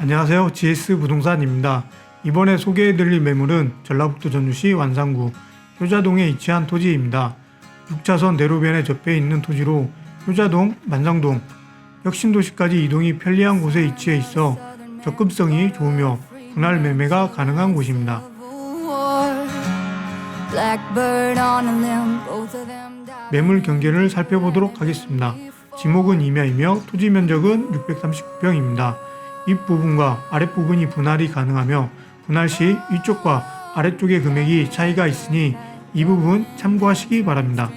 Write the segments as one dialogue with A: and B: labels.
A: 안녕하세요. GS 부동산입니다. 이번에 소개해드릴 매물은 전라북도 전주시 완산구 효자동에 위치한 토지입니다. 6차선 대로변에 접해 있는 토지로 효자동, 만상동, 혁신도시까지 이동이 편리한 곳에 위치해 있어 접근성이 좋으며 분할 매매가 가능한 곳입니다. 매물 경계를 살펴보도록 하겠습니다. 지목은 임야이며 토지 면적은 639평입니다. 윗부분과 아랫부분이 분할이 가능하며 분할 시 위쪽과 아래쪽의 금액이 차이가 있으니 이 부분 참고하시기 바랍니다.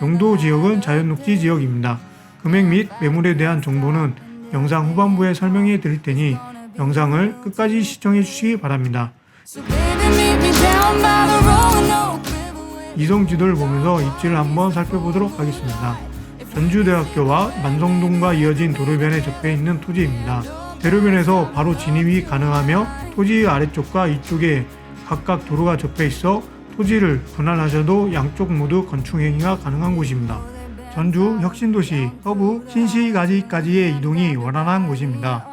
A: 용도 지역은 자연녹지 지역입니다. 금액 및 매물에 대한 정보는 영상 후반부에 설명해 드릴 테니 영상을 끝까지 시청해 주시기 바랍니다. 이동 지도를 보면서 입지를 한번 살펴보도록 하겠습니다. 전주대학교와 만성동과 이어진 도로변에 접해 있는 토지입니다. 대로변에서 바로 진입이 가능하며 토지 아래쪽과 위쪽에 각각 도로가 접해 있어 토지를 분할하셔도 양쪽 모두 건축 행위가 가능한 곳입니다. 전주 혁신도시 서부 신시가지까지의 이동이 원활한 곳입니다.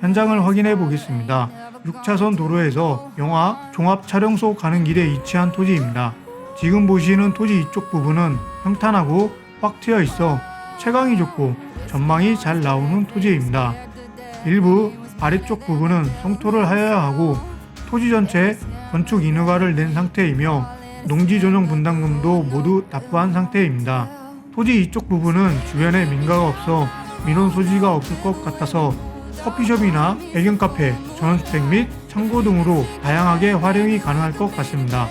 A: 현장을 확인해 보겠습니다. 6차선 도로에서 영화 종합 촬영소 가는 길에 위치한 토지입니다. 지금 보시는 토지 이쪽 부분은 평탄하고 확 트여 있어 채광이 좋고 전망이 잘 나오는 토지입니다. 일부 아래쪽 부분은 성토를 하여야 하고 토지 전체 건축 인허가를 낸 상태이며 농지 전용 분담금도 모두 납부한 상태입니다. 토지 이쪽 부분은 주변에 민가가 없어 민원 소지가 없을 것 같아서 커피숍이나 애견 카페, 전원주택 및 창고 등으로 다양하게 활용이 가능할 것 같습니다.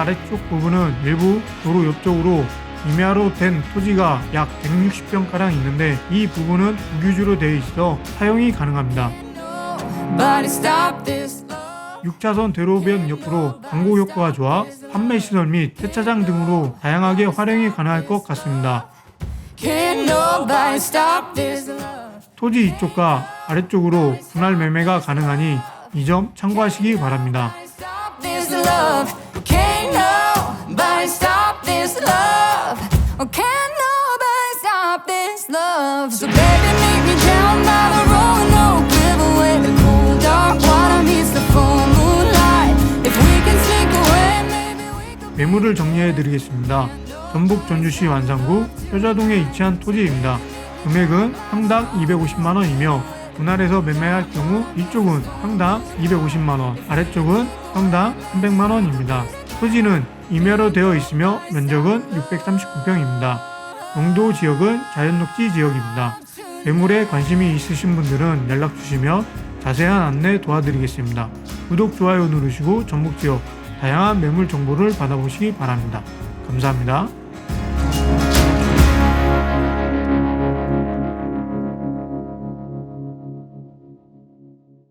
A: 아래쪽 부분은 일부 도로 옆쪽으로 임야로 된 토지가 약 160평가량 있는데 이 부분은 무규주로 되어 있어 사용이 가능합니다.
B: Nobody stop this love.
A: 6차선 대로변 옆으로 광고 효과가 좋아 판매 시설 및 세차장 등으로 다양하게 활용이 가능할 것 같습니다. 토지 이쪽과 아래쪽으로 분할 매매가 가능하니 이 점 참고하시기 바랍니다.
B: Love. So baby, meet me down by the Roanoke River where the cool dark water meets the full moonlight. If we can sneak away, maybe we could.
A: 매물을 정리해 드리겠습니다. 전북 전주시 완산구 효자동에 위치한 토지입니다. 금액은 평당 250만 원이며 분할해서 매매할 경우 이쪽은 평당 250만 원, 아래쪽은 평당 300만 원입니다. 토지는 임야로 되어 있으며 면적은 639평입니다. 용도 지역은 자연녹지 지역입니다. 매물에 관심이 있으신 분들은 연락 주시면 자세한 안내 도와드리겠습니다. 구독, 좋아요 누르시고 전북 지역 다양한 매물 정보를 받아보시기 바랍니다. 감사합니다.